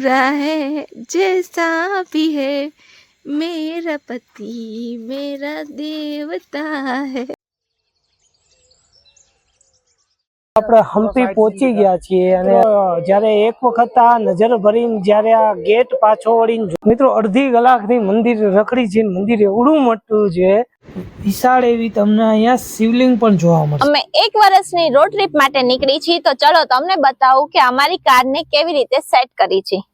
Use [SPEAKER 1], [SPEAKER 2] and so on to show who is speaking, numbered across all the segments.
[SPEAKER 1] बुरा है जैसा भी है मेरा पति मेरा देवता है
[SPEAKER 2] આપણે હમ્પી પહોંચી ગયા છીએ અને જ્યારે એક વખત આ નજર ભરીને જ્યારે આ ગેટ પાછો વળીને જો- મિત્રો અડધી કલાકથી મંદિર રખડી છે ને મંદિર એવડું મોટું છે વિશાળ એવી તમને અહીંયા શિવલિંગ પણ જોવા મળશે
[SPEAKER 3] અમે એક વર્ષની રોડ ટ્રીપ માટે નીકળી છીએ તો ચલો તમને બતાવું કે અમારી કારને કેવી રીતે સેટ કરી છે આ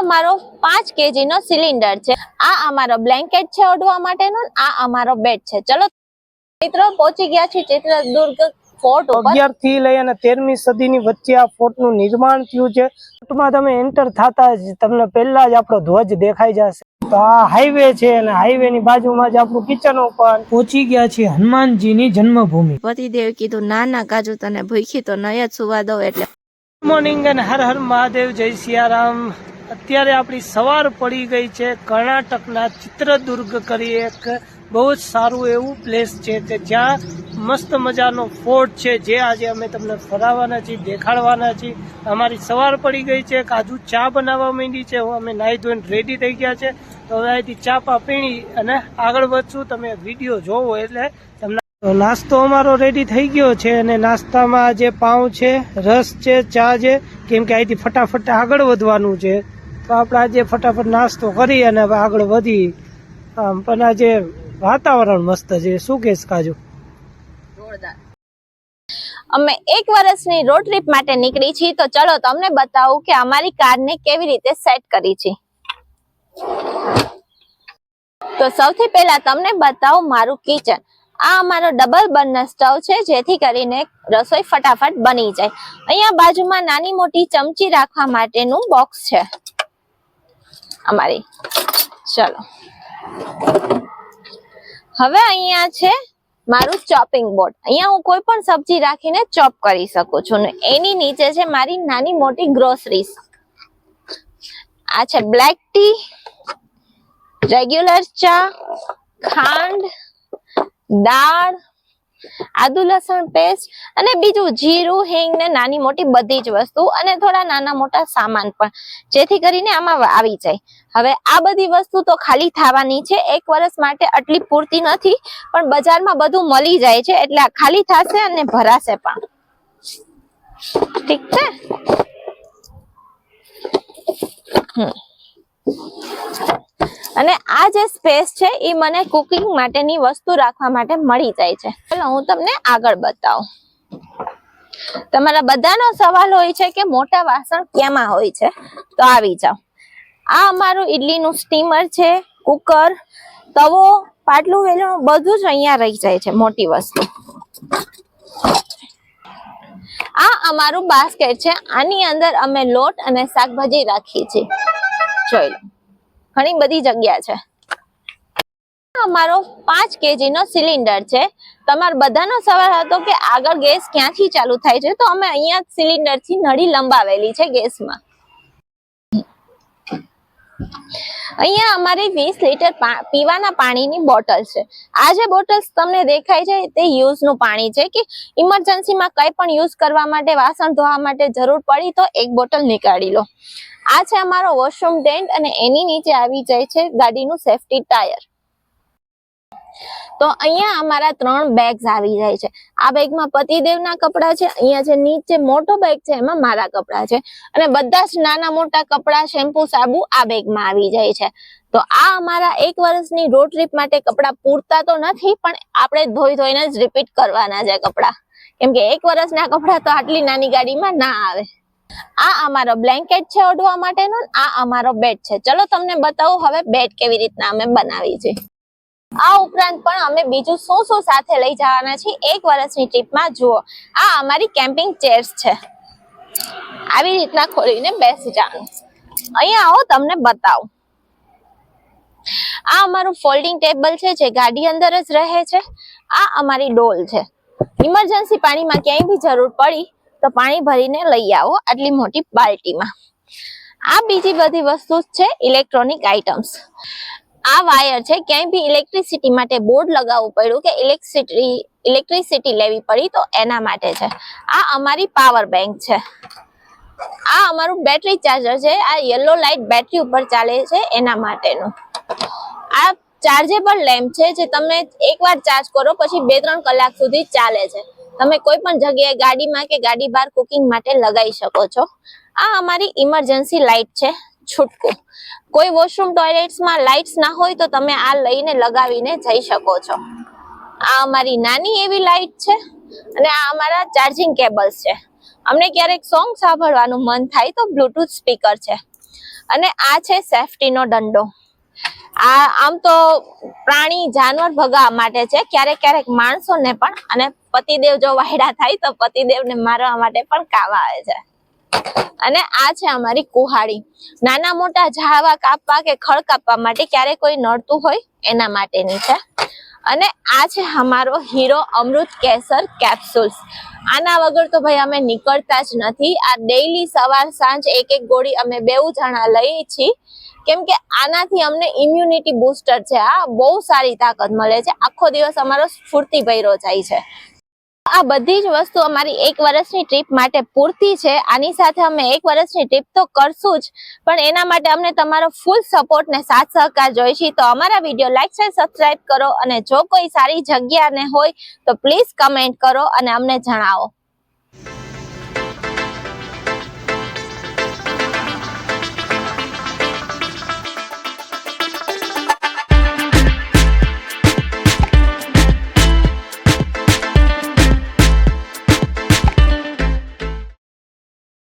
[SPEAKER 3] અમારો પાંચ કેજી નો સિલિન્ડર છે. આ અમારો બ્લેન્કેટ છે ઓઢવા માટેનો આ અમારો બેડ છે. ચલો મિત્રો પહોંચી ગયા છે ચિત્રદુર્ગ ફોર્ટ
[SPEAKER 2] અગિયારથી લઈ અને તેરમી સદીની વચ્ચે આ ફોર્ટ નિર્માણ થયું છે. ફોર્ટમાં તમે એન્ટર થતા જ તમને પહેલા જ આપણો ધ્વજ દેખાઈ જશે. તો આ હાઈવે છે અને હાઈવે ની બાજુમાં જ આપણું કિચન ઉપર પહોંચી ગયા છીએ હનુમાનજીની જન્મભૂમિ.
[SPEAKER 1] પતિદેવ કીધું ના ના કાજુ તને ભૂખી તો નય જ સુવા દો એટલે.
[SPEAKER 2] મોર્નિંગ અને હર હર મહાદેવ જય સિયારામ. અત્યારે આપણી સવાર પડી ગઈ છે. કર્ણાટકના ચિત્રદુર્ગ કરી એક બહુ જ સારું એવું પ્લેસ છે કે જ્યાં મસ્ત મજાનો ફોર્ટ છે, જે આજે અમે તમને ફરાવવાના છીએ, દેખાડવાના છીએ. અમારી સવાર પડી ગઈ છે કાજુ ચા બનાવવા માંડી છે. અમે નાહી ધોઈને રેડી થઈ ગયા છે. તો અહીંથી ચા પા પીણી અને આગળ વધશું. તમે વીડિયો જોવો એટલે તમને તો નાસ્તો અમારો રેડી થઈ ગયો છે અને નાસ્તામાં જે પાઉં છે, રસ છે, ચા છે, કેમ કે અહીંથી ફટાફટ આગળ વધવાનું છે. તો આપણે આજે ફટાફટ નાસ્તો કરી અને આગળ વધી. આમ, પણ આજે વાતાવરણ મસ્ત છે. શું કેસ કાજુ?
[SPEAKER 3] અમે એક વર્ષની રોડ ટ્રીપ માટે નીકળી છીએ. તો ચલો તમને બતાવું કે અમારી કારને કેવી રીતે સેટ કરી છે. તો સૌથી પહેલા તમને બતાવું મારું કિચન આ અમારો ડબલ બર્નર સ્ટવ છે, જેથી કરીને રસોઈ ફટાફટ બની જાય. અહીંયા બાજુમાં નાની મોટી ચમચી રાખવા માટેનું બોક્સ છે. અમારી. ચલો. હવે અહીંયા છે મારું ચોપિંગ બોર્ડ અહીંયા હું કોઈ પણ સબ્જી રાખીને ચોપ કરી શકું છું એની નીચે છે મારી નાની મોટી ગ્રોસરી આ છે બ્લેક ટી રેગ્યુલર ચા, ખાંડ દાળ, આદુ લસણ પેસ્ટ અને બીજું જીરું, હિંગ ને નાની મોટી બધી જ વસ્તુ અને થોડા નાના મોટા સામાન પણ, જેથી કરીને આમાં આવી જાય. હવે આ બધી વસ્તુ તો ખાલી થવાની છે. એક વર્ષ માટે આટલી પૂરતી નથી, પણ બજારમાં બધું મળી જાય છે એટલે ખાલી થશે અને ભરાશે પણ. ઠીક છે? હમ. અને આ જે સ્પેસ છે એ મને કુકિંગ માટેની વસ્તુ રાખવા માટે મળી જાય છે. ચલો હું તમને આગળ બતાવું. તમારા બધાનો સવાલ હોય છે કે મોટા વાસણ ક્યાંમાં હોય છે? તો આવી જાઓ. આ અમારું ઈડલીનું સ્ટીમર છે કુકર તવો, પાટલું, વેલણું, બધું જ અહીંયા રહી જાય છે, મોટી વસ્તુ. આ અમારું બાસ્કેટ છે. આની અંદર અમે લોટ અને શાકભાજી રાખીએ છીએ. જોઈ લો. ઘણી બધી જગ્યા છે. અમારો પાંચ કેજી નો સિલિન્ડર છે. તમારા બધાનો સવાલ હતો કે આગળ ગેસ ક્યાંથી ચાલુ થાય છે? તો અમે અહીંયા સિલિન્ડરથી નળી લંબાવેલી છે ગેસમાં. અહીંયા અમારી વીસ લીટર પીવાના પાણીની બોટલ છે. આ જે બોટલ્સ તમને દેખાય છે, તે યુઝનું પાણી છે કે ઇમરજન્સીમાં કંઈ પણ યુઝ કરવા માટે, વાસણ ધોવા માટે જરૂર પડી તો એક બોટલ નીકાળી લો. આ છે અમારો વોશરૂમ ટેન્ટ અને એની નીચે આવી જાય છે ગાડીનું સેફટી ટાયર. તો અહીંયા અમારા ત્રણ બેગ્સ આવી જાય છે. આ બેગમાં પતિદેવના કપડાં છે, અહીંયા જે નીચે મોટો બેગ છે, એમાં મારા કપડાં છે. અને બધા જ નાના મોટા કપડાં, શેમ્પુ, સાબુ આ બેગમાં આવી જાય છે. તો આ અમારા એક વર્ષની રોડ ટ્રીપ માટે કપડાં પૂરતા તો નથી, પણ આપણે ધોઈ ધોઈને જ રિપીટ કરવાના છે કપડાં. કેમ કે એક વર્ષના કપડાં તો આટલી નાની ગાડીમાં ના આવે. આ અમારો બ્લેન્કેટ છે ઓઢવા માટેનો આ અમારો બેડ છે. ચલો તમને બતાવું હવે બેડ કેવી રીતના અમે બનાવી છે. આ ઉપરાંત પણ અમે બીજું શું શું સાથે લઈ જવાના છીએ એક વર્ષની ટ્રીપમાં જુઓ. આ અમારી કેમ્પિંગ ચેર્સ છે. આવી રીતના ખોલીને બેસી જવાનું. અહીંયા આવો, તમને બતાવું. આ અમારું ફોલ્ડિંગ ટેબલ છે, જે ગાડી અંદર જ રહે છે. આ અમારી ડોલ છે. ઇમરજન્સી પાણીમાં ક્યાંય બી જરૂર પડી તો પાણી ભરીને લઈ આવો આટલી મોટી બાલ્ટીમાં. આ બીજી બધી વસ્તુ છે, ઇલેક્ટ્રોનિક આઇટમ્સ. આ વાયર છે, ક્યાંય બી ઇલેક્ટ્રિસિટી માટે બોર્ડ લગાવવું પડ્યું કે ઇલેક્ટ્રિસિટી ઇલેક્ટ્રિસિટી લેવી પડી તો એના માટે છે. આ અમારી પાવર બેંક છે. આ અમારું બેટરી ચાર્જર છે, આ યલો લાઇટ બેટરી ઉપર ચાલે છે એના માટેનું. આ ચાર્જેબલ લેમ્પ છે જે તમે એકવાર ચાર્જ કરો પછી બે ત્રણ કલાક સુધી ચાલે છે. તમે કોઈ પણ જગ્યાએ ગાડીમાં કે ગાડી બહાર કુકિંગ માટે લગાવી શકો છો. આ અમારી ઇમરજન્સી લાઇટ છે. છૂટકું. કોઈ વોશરૂમ ટોયલેટ્સમાં લાઇટ્સ ના હોય તો તમે આ લઈને લગાવીને જઈ શકો છો. આ અમારી નાની એવી લાઇટ છે અને આ અમારા ચાર્જિંગ કેબલ્સ છે. અમને ક્યારેક સોંગ સાંભળવાનું મન થાય તો બ્લુટૂથ સ્પીકર છે. અને આ છે સેફટીનો દંડો. આ આમ તો પ્રાણી જાનવર ભગાવવા માટે છે. ક્યારેક ક્યારેક માણસોને પણ અને પતિદેવ જો વાયડા થાય તો પતિદેવને મારવા માટે પણ કામ આવે છે. અને આ છે અમારી કુહાડી. નાના મોટા ઝાડવા કાપવા કે ખડ કાપવા માટે ક્યારે કોઈ નડતું હોય એના માટેની છે. અને આ છે અમારો હીરો અમૃત કેસર કેપ્સ્યુલ્સ આના વગર તો ભાઈ અમે નીકળતા જ નથી. આ ડેઈલી સવાર, સાંજ એક એક ગોળી અમે બેઉ જણા લઈએ છીએ કેમ કે આનાથી અમને ઇમ્યુનિટી બૂસ્ટર છે આ. બહુ સારી તાકાત મળે છે. આખો દિવસ અમારો સ્ફૂર્તિ ભર્યો જાય છે. આ બધી જ વસ્તુ અમારી એક વર્ષની ટ્રીપ માટે પૂરતી છે. આની સાથે અમે એક વર્ષની ટ્રીપ તો કરશું જ. પણ એના માટે અમને તમારો ફૂલ સપોર્ટ ને સાથ સહકાર જોઈએ છે તો અમારા વીડિયો લાઈક છે સબસ્ક્રાઈબ કરો અને જો કોઈ સારી જગ્યાને હોય તો પ્લીઝ કમેન્ટ કરો અને અમને જણાવો.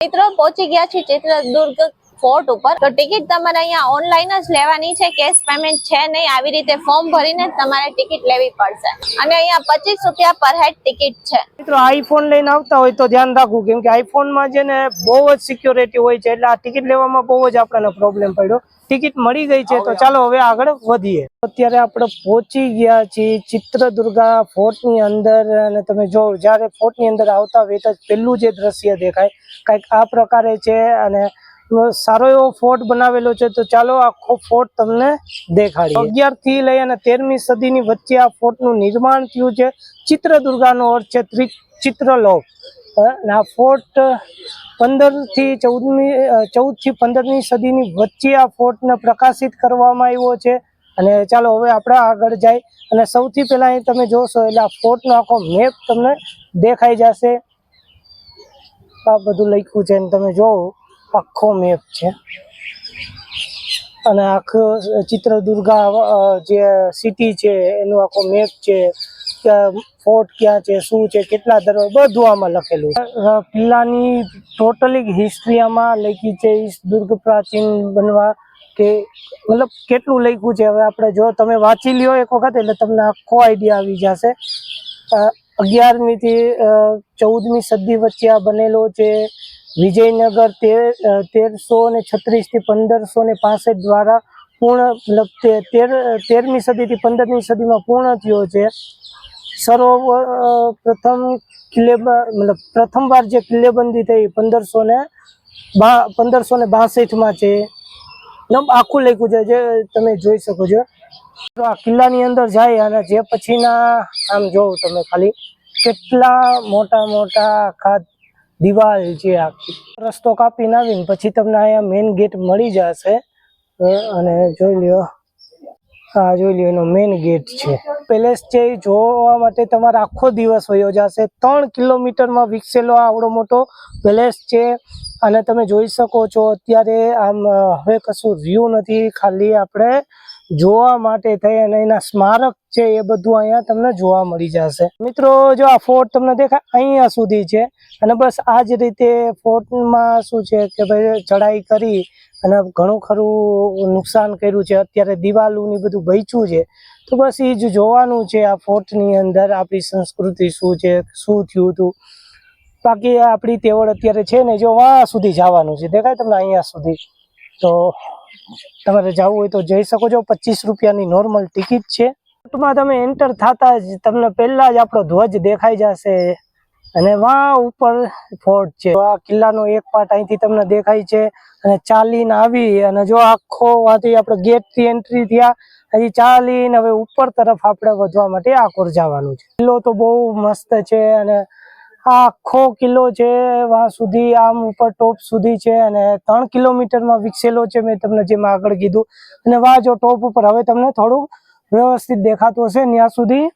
[SPEAKER 3] મિત્રો પહોંચી ગયા છે ચિત્રદુર્ગ ફોર્ટ ઉપર. તો ટિકિટ તમારે અહીંયા ઓનલાઈન જ લેવાની છે. કેશ પેમેન્ટ છે નહીં. આવી રીતે ફોર્મ ભરીને તમારે ટિકિટ લેવી પડશે. અને અહીંયા પચીસ રૂપિયા પર હેડ ટિકિટ છે.
[SPEAKER 2] મિત્રો આઈફોન લઈને આવતા હોય તો ધ્યાન રાખવું, કેમ કે આઈફોનમાં છે ને બહુ જ સિક્યોરિટી હોય છે. એટલે આ ટિકિટ લેવામાં બહુ જ આપણને પ્રોબ્લેમ પડ્યો. ટિકિટ મળી ગઈ છે તો ચાલો હવે આગળ વધીએ. અત્યારે આપણે પહોંચી ગયા છીએ ચિત્રદુર્ગા ફોર્ટની અંદર અને તમે જો જ્યારે ફોર્ટની અંદર આવતા વેત જ પહેલું જે દ્રશ્ય દેખાય કંઈક આ પ્રકારે છે અને સારો એવો ફોર્ટ બનાવેલો છે તો ચાલો આખો ફોર્ટ તમને દેખાડીએ. અગિયારથી લઈ અને તેરમી સદીની વચ્ચે આ ફોર્ટનું નિર્માણ થયું છે. ચિત્રદુર્ગાનો અર્થ છે અને આ ફોર્ટ પંદરથી ચૌદમી ચૌદથી પંદરમી સદીની વચ્ચે આ ફોર્ટને પ્રકાશિત કરવામાં આવ્યો છે. અને ચાલો હવે આપણે આગળ જાય. અને સૌથી પહેલા અહીં તમે જોશો, એટલે આ ફોર્ટનો આખો મેપ તમને દેખાઈ જશે. આ બધું લખ્યું છે અને તમે જોવો આખો મેપ છે. અને આખું ચિત્રદુર્ગા દુર્ગા જે સિટી છે, એનો આખો મેપ છે. ફોર્ટ ક્યાં છે, શું છે, કેટલા દરવાજા, બધું આમાં લખેલું કિલ્લાની ટોટલી હિસ્ટ્રી આમાં લખી છે દુર્ગ પ્રાચીન બનવા કે મતલબ કેટલું લખ્યું છે, હવે આપણે જો તમે વાંચી લ્યો એક વખત, એટલે તમને આખો આઈડિયા આવી જશે. અગિયારમી થી ચૌદમી સદી વચ્ચે આ બનેલો છે. વિજયનગર તેરસો ને છત્રીસથી પંદરસો ને પાસઠ દ્વારા પૂર્ણ, મતલબ તેરમી સદીથી પંદરમી સદીમાં પૂર્ણ થયો છે. સરોવર અ, પ્રથમ કિલ્લે મતલબ પ્રથમવાર જે કિલ્લેબંધી થઈ પંદરસો ને બા પંદરસો ને બાસઠમાં છે. આખું લખ્યું છે જે તમે જોઈ શકો છો. તો આ કિલ્લાની અંદર જાય અને જે પછીના આમ જોવું તમે ખાલી કેટલા મોટા મોટા આખા દિવાલ છે આખી. રસ્તો કાપીને આવીને પછી તમને અહીંયા મેઇન ગેટ મળી જશે. અને જોઈ લ્યો. હા જોઈ લો એનો મેઇન ગેટ છે. પેલેસ છે એ જોવા માટે તમારે આખો દિવસ વયો જશે. ત્રણ કિલોમીટરમાં વિકસેલો આ આવડો મોટો પેલેસ છે. અને તમે જોઈ શકો છો, અત્યારે આમ હવે કશું રહ્યું નથી, ખાલી આપણે જોવા માટે થઈ અને એના સ્મારક છે એ બધું અહીંયા તમને જોવા મળી જશે. મિત્રો, જો આ ફોર્ટ તમને દેખાય, અહીંયા સુધી છે. અને બસ આ જ રીતે ફોર્ટમાં શું છે કે ભાઈ ચડાઈ કરી અને ઘણું ખરું નુકસાન કર્યું છે. અત્યારે દિવાલું ને બધું બચ્યું છે. તો બસ એ જ જોવાનું છે આ ફોર્ટની અંદર આપણી સંસ્કૃતિ શું છે, શું થયું હતું. બાકી આપણી તેવડ અત્યારે છે ને, જો વાં સુધી જવાનું છે. દેખાય તમને અહીંયા સુધી? તો તમારે જવું હોય તો જઈ શકો છો. પચીસ રૂપિયાની નોર્મલ ટિકિટ છે. ફોર્ટમાં તમે એન્ટર થતા જ તમને પહેલા જ આપણો ધ્વજ દેખાઈ જશે. અને વા ઉપર ફોર્ટ છે. આ કિલ્લાનો એક પાર્ટ અહીંથી તમને દેખાય છે. અને ચાલીને આવી અને જો આખો આથી આપણે ગેટથી એન્ટ્રી થયા હજી ચાલીને, હવે ઉપર તરફ આપણે વધવા માટે આકોર જવાનું છે. કિલ્લો તો બહુ મસ્ત છે અને આખો કિલ્લો છે વાં સુધી, આમ ઉપર ટોપ સુધી છે અને ત્રણ કિલોમીટરમાં વિકસેલો છે મેં તમને જેમ આગળ કીધું. અને વાં જો ટોપ ઉપર, હવે તમને થોડું વ્યવસ્થિત દેખાતું હશે ત્યાં સુધી.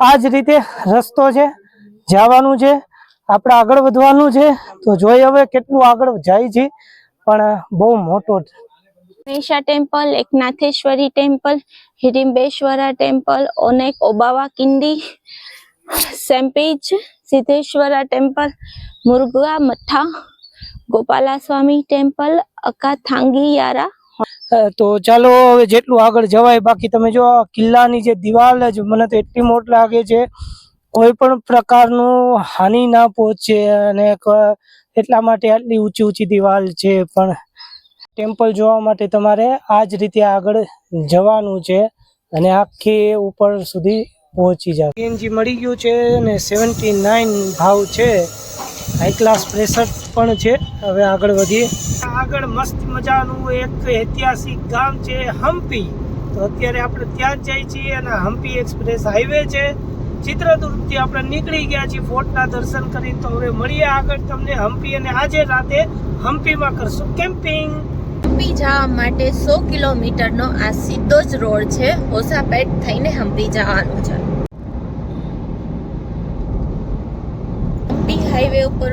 [SPEAKER 2] આ જ રીતે રસ્તો છે, જવાનું છે, આપણે આગળ વધવાનું છે. તો જોઈ હવે કેટલું આગળ જાય છે, પણ બહુ મોટો છે.
[SPEAKER 3] મેષા temple, Ekanatheshwari temple Hidimbeshwara temple, Onake Obavva Kindi સેમ્પેજ Siddheshwara temple, Murugha Matha Gopala Swamy temple, અકાથાંગીયારા.
[SPEAKER 2] તો ચાલો હવે જેટલું આગળ જવાય, બાકી તમે જો કિલ્લાની જે દિવાલ જ, મને તો એટલી મોટ લાગે છે, કોઈ પણ પ્રકારનું હાનિ ના પહોંચે અને એટલા માટે આટલી ઊંચી ઊંચી દિવાલ છે, પણ ટેમ્પલ જોવા માટે તમારે આ જ રીતે આગળ જવાનું છે, અને આખી ઉપર સુધી પહોંચી જાવ. સીએનજી મળી ગયું છે અને સેવન્ટી નાઇન ભાવ છે. હાઈ ક્લાસ પ્રેશર પણ છે. હવે આગળ વધીએ. આગળ મસ્ત મજાનું એક ઐતિહાસિક ગામ છે હમ્પી. તો અત્યારે આપણે ત્યાં જ જઈએ છીએ અને હમ્પી એક્સપ્રેસ હાઈવે છે. ચિત્રદુર્ગથી આપણે નીકળી ગયા છીએ ફોર્ટના દર્શન કરી તો હવે મળીએ આગળ તમને હમ્પી અને આજે રાતે હમ્પીમાં કરશું કેમ્પિંગ.
[SPEAKER 1] હમ્પી જવા માટે સો કિલોમીટરનો આ સીધો જ રોડ છે. ઓસાપેટ થઈને હમ્પી જવાનું છે હમ્પી હાઈવે ઉપર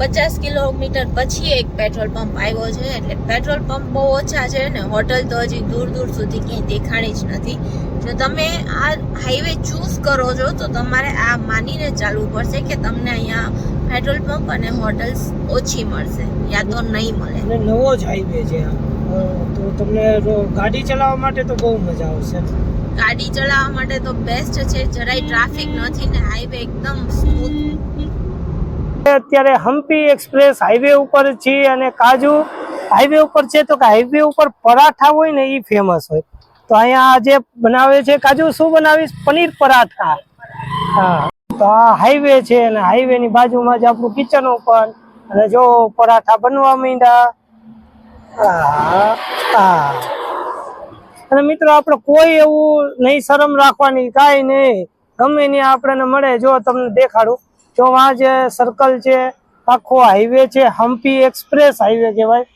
[SPEAKER 1] પચાસ કિલોમીટર પછી એક પેટ્રોલ પંપ આવ્યો છે. એટલે પેટ્રોલ પંપ બહુ ઓછા છે ને હોટલ તો હજી દૂર દૂર સુધી ક્યાંય દેખાણી જ નથી. જો તમે આ હાઈવે ચૂઝ કરો છો તો તમારે આ માનીને ચાલવું પડશે કે તમને અહીંયા પેટ્રોલ પંપ અને હોટલ્સ ઓછી મળશે યા તો નહીં મળે.
[SPEAKER 2] નવો જ હાઈવે છે તો તમને ગાડી ચલાવવા માટે તો બહુ મજા આવશે.
[SPEAKER 1] ગાડી ચલાવવા માટે તો બેસ્ટ છે. જરાય ટ્રાફિક નથી ને હાઈવે એકદમ સ્મૂથ
[SPEAKER 2] અત્યારે હમ્પી એક્સપ્રેસ હાઈવે ઉપર છીએ અને કાજુ હાઈવે ઉપર છે તો કે હાઈવે ઉપર પરાઠા હોય ને એ ફેમસ હોય. તો અહીંયા જે બનાવે છે કાજુ, શું બનાવીશ? પનીર પરાઠા. હા. તો આ હાઈવે છે અને હાઈવે ની બાજુમાં જ આપણું કિચન ઓપન અને જો પરાઠા બનવા માંડ્યા. હા. અને મિત્રો, આપણે કોઈ એવું નહીં શરમ રાખવાની કાંઈ નહીં. ગમે ત્યાં આપણને મળે, જો તમને દેખાડું. જો આ જે સર્કલ છે, આખો હાઈવે છે હમ્પી એક્સપ્રેસ હાઈવે કહેવાય.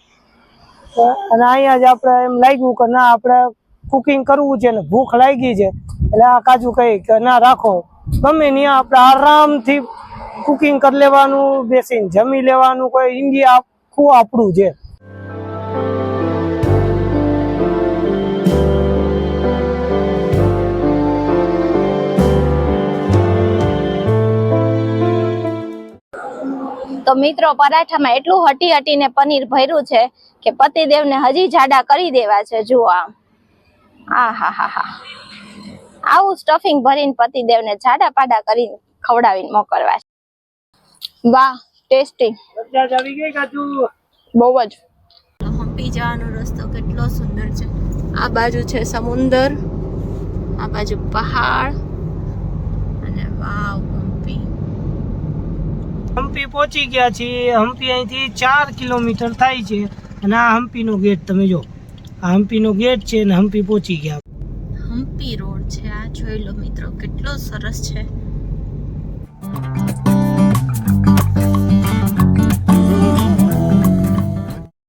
[SPEAKER 2] અને અહીંયા જ આપણે એમ લાગ્યું કે ના, આપણે કુકિંગ કરવું છે ને ભૂખ લાગી છે, એટલે આ કાજુ કહી કે ના, રાખો. ગમે ત્યાં આપણે આરામથી કુકિંગ કરી લેવાનું, બેસીને જમી લેવાનું, કોઈ ઇન્ડિયા આખું આપણું છે.
[SPEAKER 3] તો મિત્રો પરાઠામાં એટલું હટી હટીને પનીર ભર્યું છે કે પતિદેવને હજી જાડા કરી દેવા છે. જુઓ આમ. આ હા હા હા આવું સ્ટફિંગ ભરીને પતિદેવને જાડા પાડા કરીને ખવડાવીને મોકલવા છે. વાહ ટેસ્ટી
[SPEAKER 2] મજા જ આવી ગઈ કાજુ.
[SPEAKER 3] બહુ જ.
[SPEAKER 1] હમ્પી જવાનો રસ્તો કેટલો સુંદર છે. આ બાજુ છે સમુદર આ બાજુ પહાડ. અને વાવ. હમ્પી
[SPEAKER 2] પહોંચી ગયા છીએ. હમ્પી અહીંથી ચાર કિલોમીટર થાય છે અને આ હમ્પીનો ગેટ તમે જો. આ હમ્પીનો ગેટ છે અને હમ્પી પહોંચી ગયા.
[SPEAKER 1] હમ્પી રોડ છે. આ જોઈ લો મિત્રો કેટલો સરસ છે.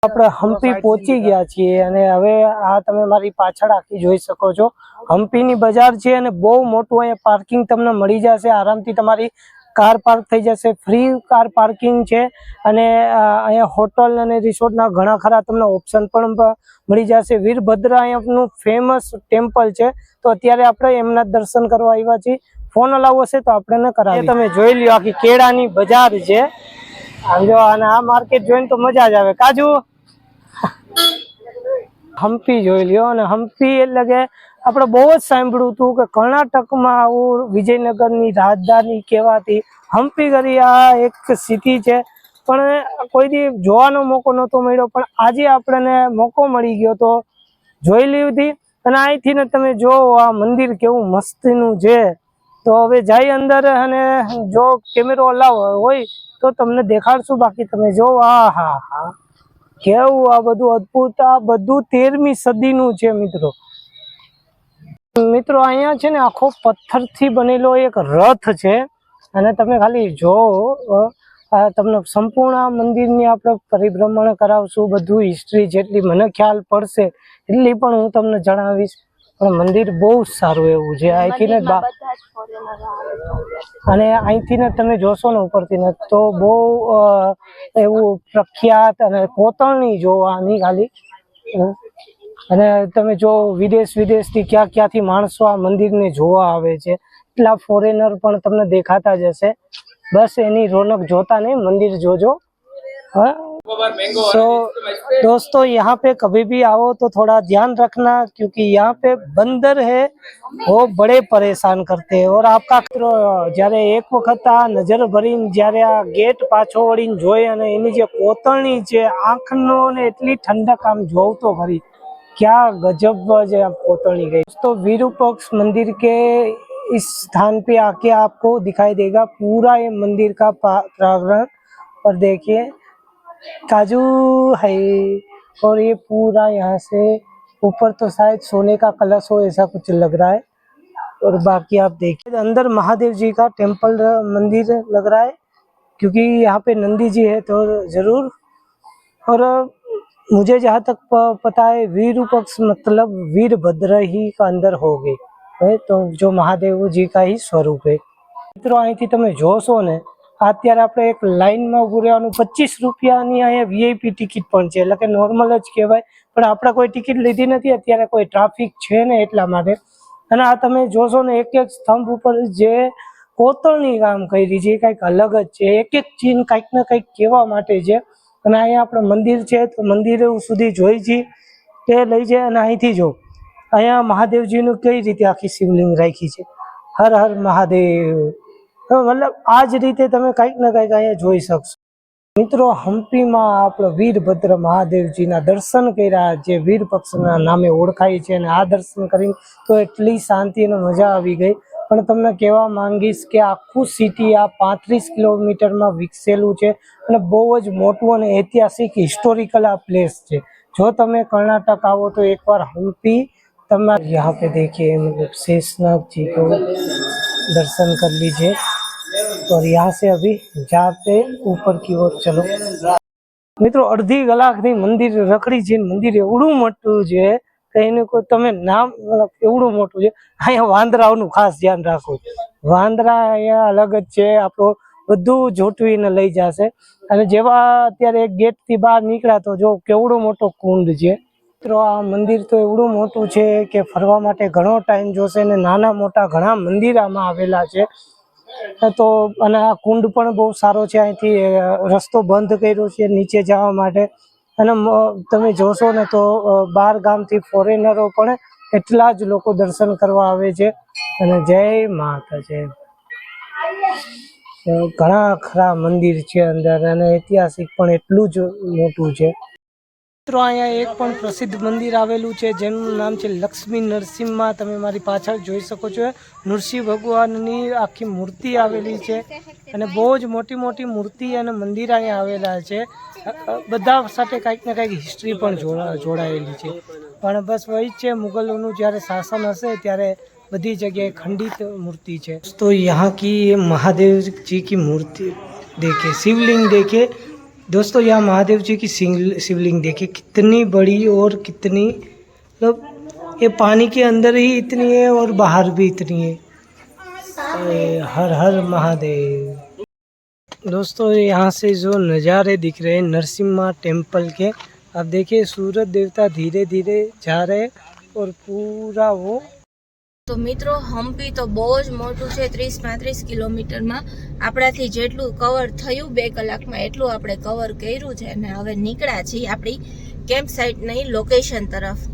[SPEAKER 2] આપણે હમ્પી પહોંચી ગયા છીએ અને હવે આ તમે મારી પાછળ આખી જોઈ શકો છો. હમ્પીની બજાર છે અને બહુ મોટું અહીંયા પાર્કિંગ તમને મળી જશે. આરામથી તમારી કાર પાર્ક થઈ જશે, ફ્રી કાર પાર્કિંગ છે અને અહીંયા હોટલ અને રિસોર્ટના ઘણા ખરા તમને ઓપ્શન પણ મળી જશે. વીરભદ્ર અહીંયાનું ફેમસ ટેમ્પલ છે, તો અત્યારે આપણે એમના દર્શન કરવા આવ્યા છીએ. ફોન અલાવ હશે તો આપણે કરાવી. તમે જોઈ લ્યો આખી કેળાની બજાર છે. જો, અને આ માર્કેટ જોઈને તો મજા જ આવે. કાજુ? હમ્પી જોઈ લ્યો, અને હમ્પી એટલે કે આપણે બહુ જ સાંભળ્યું હતું કે કર્ણાટકમાં આવું વિજયનગરની રાજધાની કહેવાતી હમ્પી કરી આ એક સિટી છે. પણ કોઈ દી જોવાનો મોકો નહોતો મળ્યો. પણ આજે આપણને મોકો મળી ગયો તો જોઈ લીધી અને અહીંથી ને તમે જોવો આ મંદિર કેવું મસ્તીનું છે. તો હવે જાય અંદર અને જો કેમેરો અલાવ હોય તો તમને દેખાડશું. બાકી તમે જો, આ હા હા. કેવું આ બધું અદ્ભુત, આ બધું તેરમી સદીનું છે મિત્રો. મિત્રો, અહીંયા છે ને આખો પથ્થરથી બનેલો એક રથ છે અને તમે ખાલી જો તમને સંપૂર્ણ મંદિરની આપણે પરિભ્રમણ કરાવશું, બધું હિસ્ટ્રી જેટલી મને ખ્યાલ પડશે એટલી પણ હું તમને જણાવીશ પણ મંદિર બહુ સારું એવું છે અહીંથી ને. અને અહીંથી ને તમે જોશો ને ઉપરથી ને તો બહુ એવું પ્રખ્યાત અને કોતરણી જોવાની ખાલી અને તમે જો વિદેશ વિદેશથી ક્યાં ક્યાંથી માણસો આ મંદિરને જોવા આવે છે એટલા ફોરેનર પણ તમને દેખાતા જ હશે બસ એની રોનક જોતા નહીં મંદિર જોજો हाँ सो दोस्तों यहाँ पे कभी भी आओ तो थोड़ा ध्यान रखना क्योंकि यहाँ पे बंदर है वो बड़े परेशान करते हैं और आपका મિત્રો જ્યારે એક વખત આ નજર ભરીને જ્યારે આ ગેટ પાછો વળીને જોઈ અને એની જે કોતરણી છે આંખનો ને એટલી ઠંડક આમ જોવ તો ખરી क्या गजब जो गई। तो विरूपक्ष मंदिर के इस स्थान पे आके आपको दिखाई देगा पूरा ये मंदिर का पा- प्रांगण। और देखिए, काजू है। और ये पूरा यहाँ से ऊपर तो शायद सोने का कलश हो ऐसा कुछ लग रहा है। और बाकी आप देखिए, अंदर महादेव जी का टेंपल मंदिर लग रहा है, क्योंकि यहाँ पे नंदी जी है तो ज़रूर। और मुझे जहाँ तक प- पता है वीरूपक्ष मतलब वीरभद्र ही का अंदर हो गए है तो जो महादेव जी का ही સ્વરૂપ है મિત્રો અહીંથી તમે જોશો ને અત્યારે આપણે એક લાઈનમાં ઊભું રહેવાનું પચીસ રૂપિયાની અહીંયા વીઆઈપી ટિકિટ પણ છે એટલે કે નોર્મલ જ કહેવાય પણ આપણે કોઈ ટિકિટ લીધી નથી અત્યારે કોઈ ટ્રાફિક છે ને એટલા માટે અને આ તમે જોશો ને એક એક સ્તંભ ઉપર જે કોતરણી કામ કરી છે એ કંઈક અલગ જ છે એક એક ચીન કંઈક ને કંઈક કહેવા માટે છે અને અહીંયા આપણે મંદિર છે, તો મંદિર સુધી જોઈ છીએ તે લઈ જાય અને અહીંથી જો. અહીંયા મહાદેવજીનું કઈ રીતે આખી શિવલિંગ રાખી છે? હર હર મહાદેવ. મતલબ આ જ રીતે તમે કંઈક ને કંઈક અહીંયા જોઈ શકશો. મિત્રો, હમ્પીમાં આપણે વીરભદ્ર મહાદેવજીના દર્શન કર્યા, જે વીર પક્ષના નામે ઓળખાય છે અને આ દર્શન કરીને તો એટલી શાંતિ અને મજા આવી ગઈ. પણ તમને કહેવા માંગીશ કે આખું સિટી આ પાંત્રીસ કિલોમીટરમાં વિકસેલું છે અને બહુ જ મોટું અને ઐતિહાસિક હિસ્ટોરિકલ આ પ્લેસ છે જો તમે કર્ણાટક આવો તો એકવાર હમ્પી તમારે यहाँ पे देखिए मतलब शेषनाग जी को दर्शन कर लीजिए और यहाँ से अभी जाते ऊपर की ओर चलो મિત્રો અડધી કલાકથી મંદિર રખડી છે મંદિર એવડું મોટું છે કે એનું કોઈ તમે નામ એવડું મોટું છે? અહીંયા વાંદરાઓનું ખાસ ધ્યાન રાખો. વાંદરા અહીંયા અલગ જ છે. આપણો બધું જોટવીને લઈ જશે. અને જેવા અત્યારે એક ગેટથી બહાર નીકળ્યા તો જો કેવડો મોટો કુંડ છે. મિત્રો, આ મંદિર તો એવડું મોટું છે કે ફરવા માટે ઘણો ટાઈમ જોશે ને નાના મોટા ઘણા મંદિર આમાં આવેલા છે. તો અને આ કુંડ પણ બહુ સારો છે. અહીંથી રસ્તો બંધ કર્યો છે નીચે જવા માટે. અને તમે જોશો ને તો બાર ગામથી ફોરેનરો પણ એટલા જ લોકો દર્શન કરવા આવે છે. અને જય માતા જય ઘણા ખરા મંદિર છે અંદર અને ઐતિહાસિક પણ એટલું જ મોટું છે. મિત્રો, અહીંયા એક પણ પ્રસિદ્ધ મંદિર આવેલું છે, જેનું નામ છે લક્ષ્મી નરસિંહમાં. તમે મારી પાછળ જોઈ શકો છો નૃસિંહ ભગવાનની આખી મૂર્તિ આવેલી છે અને બહુ જ મોટી મોટી મૂર્તિ અને મંદિર અહીંયા આવેલા છે. બધા સાથે કંઈક ને કંઈક હિસ્ટ્રી પણ જોડાયેલી છે. પણ બસ વહી છે, મુગલોનું જ્યારે શાસન હશે ત્યારે બધી જગ્યાએ ખંડિત મૂર્તિ છે. તો યહાં કી મહાદેવજી કી મૂર્તિ દેખે, શિવલિંગ દેખે दोस्तों, यहाँ महादेव जी की शिवलिंग देखिए, कितनी बड़ी और कितनी मतलब ये पानी के अंदर ही इतनी है और बाहर भी इतनी है। हर हर महादेव। दोस्तों, यहाँ से जो नज़ारे दिख रहे हैं, नरसिम्हा टेंपल के, आप देखिए, सूरज देवता धीरे धीरे जा रहे हैं और पूरा वो
[SPEAKER 1] તો મિત્રો હમ્પી તો બહુ જ મોટું છે, ત્રીસ પાંત્રીસ કિલોમીટરમાં. આપણાથી જેટલું કવર થયું બે કલાકમાં, એટલું આપણે કવર કર્યું છે અને હવે નીકળ્યા છીએ આપણી કેમ્પ સાઇટની લોકેશન તરફ.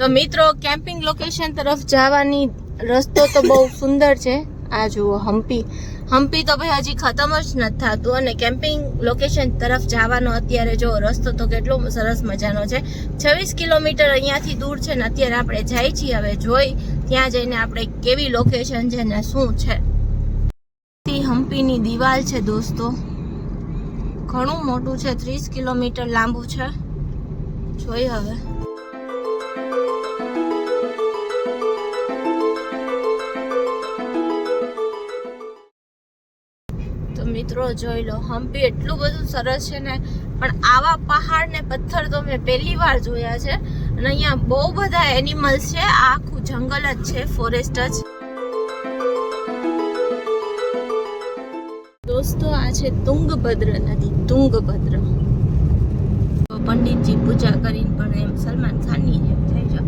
[SPEAKER 1] તો મિત્રો કેમ્પિંગ લોકેશન તરફ જવાની રસ્તો તો બહુ સુંદર છે. આ જુઓ હમ્પી હમ્પી તો ભાઈ હજી ખતમ જ નથી થતું અને કેમ્પિંગ લોકેશન તરફ જવાનો અત્યારે જો રસ્તો તો કેટલો સરસ મજાનો છે. છવ્વીસ કિલોમીટર અહીંયાથી દૂર છે ને અત્યારે આપણે જાય છીએ હવે જોઈ, ત્યાં જઈને આપણે કેવી લોકેશન છે ને શું છે. હમ્પીની દિવાલ છે દોસ્તો. ઘણું મોટું છે, ત્રીસ કિલોમીટર લાંબુ છે. જોઈ હવે. મિત્રો જોઈ લો હમ્પી એટલું બધું સરસ છે ને, પણ આવા પહાડ ને પથ્થર તો મેં પહેલી વાર જોયા છે. અને અહીંયા બહુ બધા એનિમલ્સ છે, આખું જંગલ જ છે ફોરેસ્ટ જ. દોસ્તો, આ છે તુંગભદ્ર નદી, તુંગભદ્ર. પંડિતજી પૂજા કરીને પણ એમ સલમાન ખાનની જેમ થઈ જાવ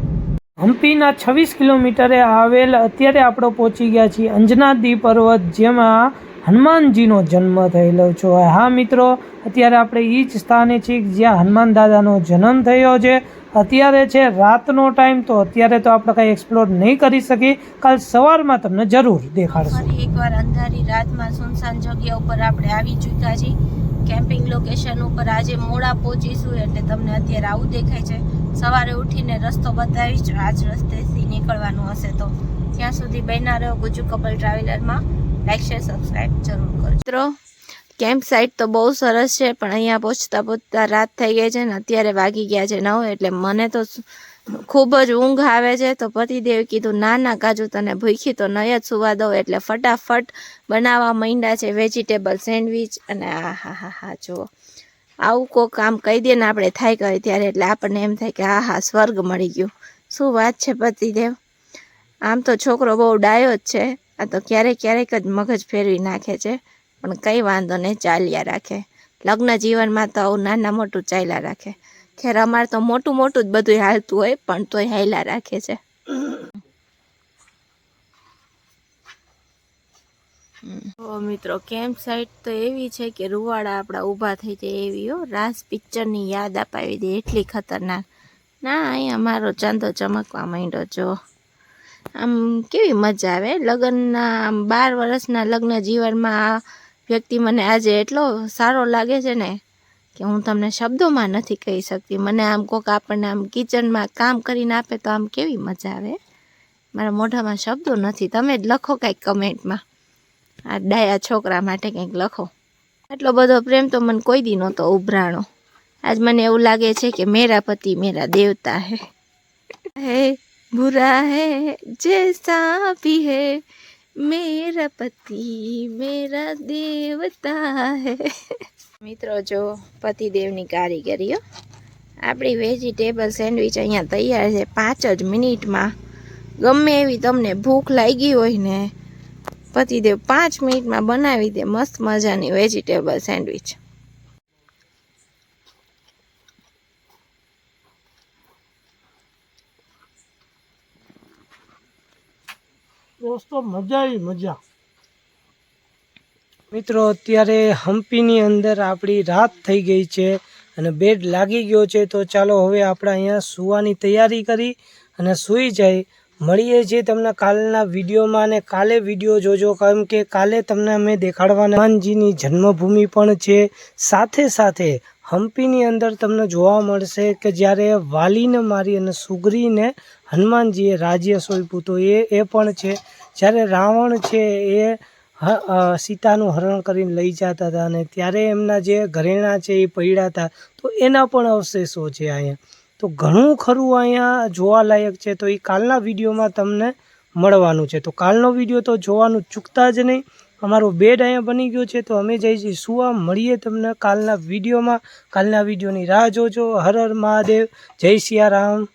[SPEAKER 2] હમ્પીના છવ્વીસ કિલોમીટરે આવેલ અત્યારે આપણે પહોંચી ગયા છીએ અંજનાદી પર્વત, જેમાં હનુમાનજીનો જન્મ થયેલો છો. હા મિત્રો, અત્યારે આપણે એ જ સ્થાને છીએ જ્યાં હનુમાન દાદાનો જન્મ થયો છે. અત્યારે છે રાતનો ટાઈમ, તો અત્યારે તો આપણે કંઈ એક્સપ્લોર નહીં કરી શકીએ. કાલ સવારમાં તમને જરૂર દેખાડશું.
[SPEAKER 1] એકવાર અંધારી રાતમાં સુનસાન જગ્યા ઉપર આપણે આવી ચૂક્યા છીએ. કેમ્પિંગ લોકેશન ઉપર આજે મોડા પહોંચીશું એટલે તમને અત્યારે આવું દેખાય છે. સવારે ઉઠીને રસ્તો બતાવીશ. આજ રસ્તેથી નીકળવાનું હશે તો. ત્યાં સુધી બહેના રહો ગુજુ કપલ ટ્રાવેલરમાં લાઈક શેર સબસ્ક્રાઈબ જરૂર કરજો. મિત્રો કેમ્પ સાઇટ તો બહુ સરસ છે, પણ અહીંયા પહોંચતા પહોંચતા રાત થઈ ગઈ છે ને અત્યારે વાગી ગયા છે નવ, એટલે મને તો ખૂબ જ ઊંઘ આવે છે. તો પતિદેવે કીધું, ના ના, કાજુ, તને ભૂખી તો નહીં જ સુવા દઉં, એટલે ફટાફટ બનાવવા માંડ્યા છે વેજીટેબલ સેન્ડવિચ અને આ, હા હા હા, જુઓ. આવું કોઈ કામ કહી દે ને આપણે થાય કહે ત્યારે, એટલે આપણને એમ થાય કે આ હા, સ્વર્ગ મળી ગયું. શું વાત છે પતિદેવ? આમ તો છોકરો બહુ ડાયો જ છે. આ તો ક્યારેક ક્યારેક જ મગજ ફેરવી નાખે છે, પણ કંઈ વાંધો નહીં, ચાલ્યા રાખે. લગ્ન જીવનમાં તો આવું નાના મોટું ચાલ્યા રાખે. ખેર અમારે તો મોટું મોટું જ બધું હાલતું હોય, પણ તોય હાલ્યા રાખે છે. મિત્રો, કેમ્પ સાઇટ તો એવી છે કે રૂવાડા આપણા ઊભા થઈ જાય એવી, હો. રાસ પિક્ચરની યાદ અપાવી દે એટલી ખતરનાક. ના, અહીંયા મારો ચાંદો ચમકવા માંડ્યો, જો. આમ કેવી મજા આવે? લગ્નના આમ બાર વર્ષના લગ્ન જીવનમાં આ વ્યક્તિ મને આજે એટલો સારો લાગે છે ને કે હું તમને શબ્દોમાં નથી કહી શકતી. મને આમ કોક આપણને આમ કિચનમાં કામ કરીને આપે તો આમ કેવી મજા આવે? મારા મોઢામાં શબ્દો નથી. તમે જ લખો કાંઈક કમેન્ટમાં. આ ડાયા છોકરા માટે કંઈક લખો. આટલો બધો પ્રેમ તો મને કોઈ દી નહોતો ઉભરાણો. આજ મને એવું લાગે છે કે મેરા પતિ મેરા દેવતા હે. હે. बुरा है जैसा भी है मेरा पति मेरा देवता है મિત્રો જો પતિદેવની કારીગરીઓ આપણી વેજીટેબલ સેન્ડવિચ અહીંયા તૈયાર છે પાંચ જ મિનિટમાં ગમે એવી તમને ભૂખ લાગી હોય ને પતિદેવ પાંચ મિનિટમાં બનાવી દે મસ્ત મજાની વેજીટેબલ સેન્ડવિચ
[SPEAKER 2] દોસ્તો મજા આવી મજા. મિત્રો, અત્યારે હમ્પીની અંદર આપણી રાત થઈ ગઈ છે અને બેડ લાગી ગયો છે, તો ચાલો હવે આપણે અહીંયા સુવાની તૈયારી કરી અને સૂઈ જાય. મળીએ છીએ તમને કાલના વિડીયોમાં અને કાલે વીડિયો જોજો, કેમ કે કાલે તમને અમે દેખાડવાના હનુમાનજીની જન્મભૂમિ પણ છે. સાથે સાથે હમ્પીની અંદર તમને જોવા મળશે કે જ્યારે વાલીને મારી અને સુગ્રીને હનુમાનજીએ રાજ્ય સોંપ્યું તો એ એ પણ છે. જ્યારે રાવણ છે એ સીતાનું હરણ કરીને લઈ જતા હતા અને ત્યારે એમના જે ઘરેણા છે એ પડ્યા હતા. તો એના પણ અવશેષો છે અહીંયા. તો ઘણું ખરું અહીંયા જોવાલાયક છે. તો એ કાલના વિડીયોમાં તમને મળવાનું છે. તો કાલનો વીડિયો તો જોવાનું ચૂકતા જ નહીં. અમારો બેડ અહીંયા બની ગયો છે. તો અમે જઈ સુવા મળીએ તમને કાલના વિડીયોમાં. કાલના વિડીયોની રાહ જોજો. હર હર મહાદેવ. જય સિયારામ.